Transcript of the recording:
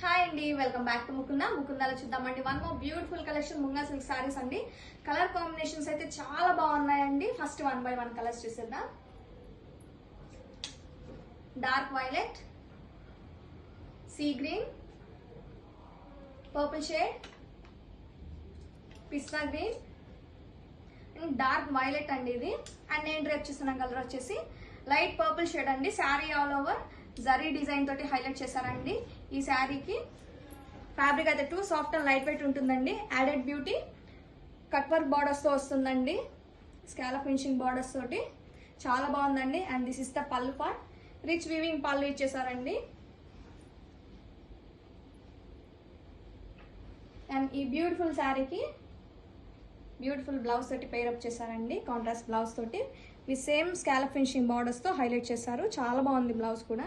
Hi అండి welcome back to Mukunda. ముకుందాలో చూద్దామండి. One more beautiful collection Munga silk saris అండి. కలర్ కాంబినేషన్స్ అయితే చాలా బాగున్నాయండి. First one by one colours చూసేద్దాం. Dark violet sea green purple shade pista green and dark violet అండి ఇది. అండ్ నేను రేపు చేస్తున్న కలర్ వచ్చేసి లైట్ పర్పుల్ షేడ్ అండి. Sari all over. Zari design తోటి హైలైట్ చేశారండి. ఈ శారీకి ఫ్యాబ్రిక్ అయితే too soft and light weight ఉంటుందండి. Added beauty. కట్ వర్క్ బార్డర్స్తో వస్తుందండి. స్కాలప్ ఫినిషింగ్ బార్డర్స్ తోటి. చాలా బాగుందండి. And this is the pallu part. Rich weaving pallu ఇచ్చేసారండి and ఈ బ్యూటిఫుల్ శారీకి బ్యూటిఫుల్ బ్లౌజ్ తోటి పేరప్ చేశారండి కాంట్రాస్ట్ బ్లౌజ్ తోటి. మీ సేమ్ స్కాలప్ ఫినిషింగ్ బార్డర్స్తో హైలైట్ చేశారు. చాలా బాగుంది బ్లౌజ్ కూడా.